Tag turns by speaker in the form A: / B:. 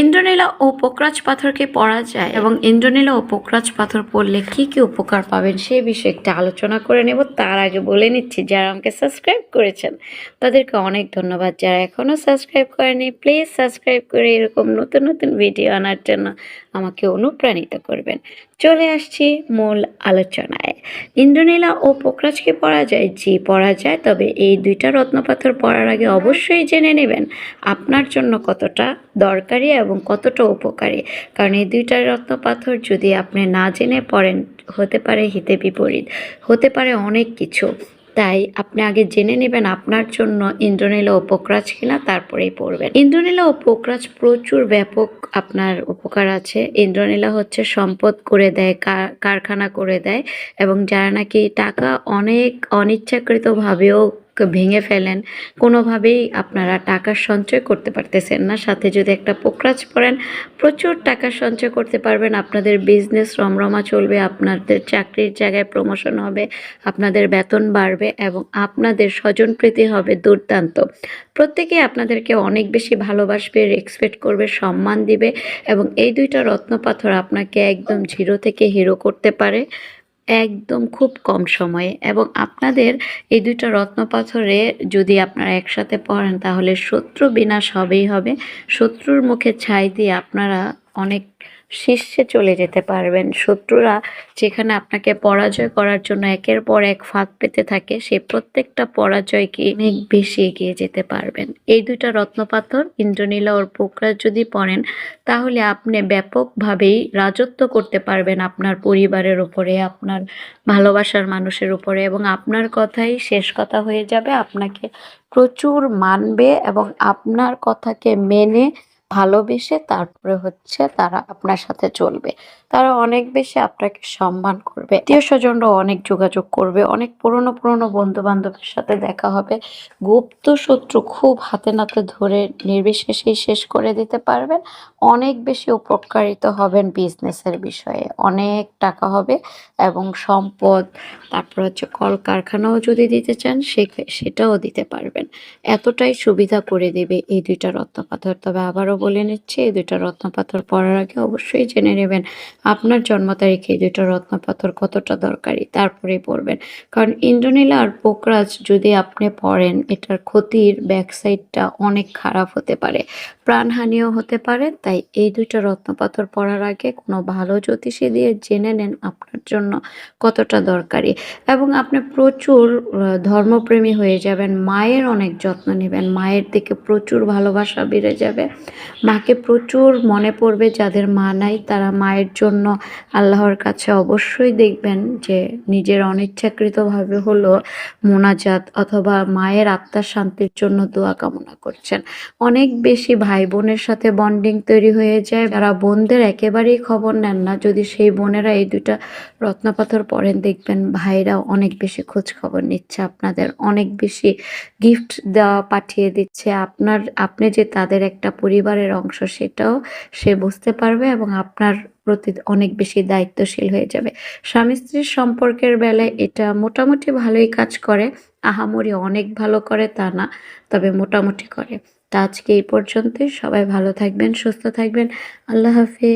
A: ইন্দ্রনীলা ও পোকরাজ পাথরকে পড়া যায় এবং ইন্দ্রনীলা ও পোকরাজ পাথর পড়লে কি কি উপকার পাবেন সেই বিষয়ে একটা আলোচনা করে নেব। তার আগে বলে নিচ্ছি, যারা আমাকে সাবস্ক্রাইব করেছেন, তাদেরকে অনেক ধন্যবাদ। যারা এখনও সাবস্ক্রাইব করেনি প্লিজ সাবস্ক্রাইব করে এরকম নতুন নতুন ভিডিও আনার জন্য আমাকে অনুপ্রাণিত করবেন। চলে আসছি মূল আলোচনায়। ইন্দ্রনীলা ও পোকরাজকে পড়া যায়? জি পড়া যায়। তবে এই দুইটা রত্নপাথর পড়ার আগে অবশ্যই জেনে নেবেন, আপনার জন্য কতটা দরকারি এবং কতটা উপকারী। কারণ এই দুইটা রত্নপাথর যদি আপনি না জেনে পড়েন, হতে পারে হিতে বিপরীত, হতে পারে অনেক কিছু। তাই আপনি আগে জেনে নেবেন আপনার জন্য ইন্দ্রনীলা ও পোকরাজ কিনা, তারপরেই পড়বেন। ইন্দ্রনীলা ও পোকরাজ প্রচুর ব্যাপক আপনার উপকার আছে। ইন্দ্রনীলা হচ্ছে সম্পদ করে দেয় কারখানা করে দেয় এবং যারা নাকি টাকা অনেক অনিচ্ছাকৃতভাবেও ভেঙে ফেলেন। কোনোভাবেই আপনারা টাকা সঞ্চয় করতে পারতেছেন না। সাথে যদি একটা পোকরাজ পড়েন, প্রচুর টাকা সঞ্চয় করতে পারবেন। আপনাদের বিজনেস রমরমা চলবে, আপনাদের চাকরির জায়গায় প্রমোশন হবে, আপনাদের বেতন বাড়বে এবং আপনাদের স্বজনপ্রীতি হবে দুর্দান্ত। প্রত্যেকে আপনাদেরকে অনেক বেশি ভালোবাসবে রেসপেক্ট করবে, সম্মান দিবে এবং এই দুইটা রত্নপাথর আপনাকে একদম জিরো থেকে হিরো করতে পারে। একদম খুব কম সময়ে এবং আপনাদের এই দুইটা রত্নপাথরে যদি আপনারা একসাথে পড়েন, তাহলে শত্রু বিনাশ হবেই হবে। শত্রুর মুখে ছাই দিয়ে আপনারা অনেক শীর্ষে চলে যেতে পারবেন। শত্রুরা যেখানে আপনাকে পরাজয় করার জন্য একের পর এক ফাঁদ পেতে থাকে, সে প্রত্যেকটা পরাজয়কে অনেক বেশি এগিয়ে যেতে পারবেন। এই দুইটা রত্নপাথর ইন্দ্রনীলা ওর পোকরা যদি পড়েন, তাহলে আপনি ব্যাপকভাবেই রাজত্ব করতে পারবেন আপনার পরিবারের উপরে, আপনার ভালোবাসার মানুষের উপরে এবং আপনার কথাই শেষ কথা হয়ে যাবে। আপনাকে প্রচুর মানবে এবং আপনার কথাকে মেনে ভালোবেসে তারপরে হচ্ছে তারা আপনার সাথে চলবে। তারা অনেক বেশি আপনাকে সম্মান করবে। আত্মীয় স্বজনরা অনেক যোগাযোগ করবে। অনেক পুরনো পুরনো বন্ধু বান্ধবের সাথে দেখা হবে। গুপ্ত শত্রু খুব হাতে নাতে ধরে নির্বিশেষেই শেষ করে দিতে পারবেন। অনেক বেশি উপকারিত হবেন বিজনেসের বিষয়ে। অনেক টাকা হবে এবং সম্পদ, তারপর হচ্ছে কলকারখানাও যদি দিতে চান সে সেটাও দিতে পারবেন। এতটাই সুবিধা করে দেবে এই দুইটা রত্নপাথর তবে আবারও বলে নিচ্ছি, এই দুইটা রত্নপাথর পড়ার আগে অবশ্যই জেনে নেবেন আপনার জন্ম তারিখে এই দুইটা রত্নপাথর কতটা দরকারি, তারপরেই পড়বেন। কারণ ইন্দ্রনীলা আর পোকরাজ যদি আপনি পড়েন, এটার ক্ষতির ব্যাকসাইডটা অনেক খারাপ হতে পারে, প্রাণহানিও হতে পারে, তাই এই দুইটা রত্নপাথর পড়ার আগে কোনো ভালো জ্যোতিষী দিয়ে জেনে নেন আপনার জন্য কতটা দরকারি। এবং আপনি প্রচুর ধর্মপ্রেমী হয়ে যাবেন, মায়ের অনেক যত্ন নেবেন, মায়ের দিকে প্রচুর ভালোবাসা বেড়ে যাবে। মাকে প্রচুর মনে পড়বে যাদের মা নাই, তারা মায়ের জন্য আল্লাহর কাছে অবশ্যই দেখবেন যে নিজের অনিচ্ছাকৃতভাবে হলো মোনাজাত অথবা মায়ের আত্মার শান্তির জন্য দোয়া কামনা করছেন। অনেক বেশি ভাই বোনের সাথে বন্ডিং তৈরি হয়ে যায়, যারা বোনদের একেবারেই খবর নেন না। যদি সেই বোনেরা এই দুটা রত্নপাথর পড়েন দেখবেন ভাইরা অনেক বেশি খোঁজ খবর নিচ্ছে আপনাদের। অনেক বেশি গিফট দেওয়া পাঠিয়ে দিচ্ছে। আপনার, আপনি যে তাদের একটা পরিবারের অংশ, সেটাও সে বুঝতে পারবে এবং আপনার প্রতি অনেক বেশি দায়িত্বশীল হয়ে যাবে। স্বামী স্ত্রীর সম্পর্কের বেলায় এটা মোটামুটি ভালোই কাজ করে। আহামরি অনেক ভালো করে তা না, তবে মোটামুটি করে। তা আজকে এই পর্যন্তই। সবাই ভালো থাকবেন, সুস্থ থাকবেন। আল্লাহ হাফিজ।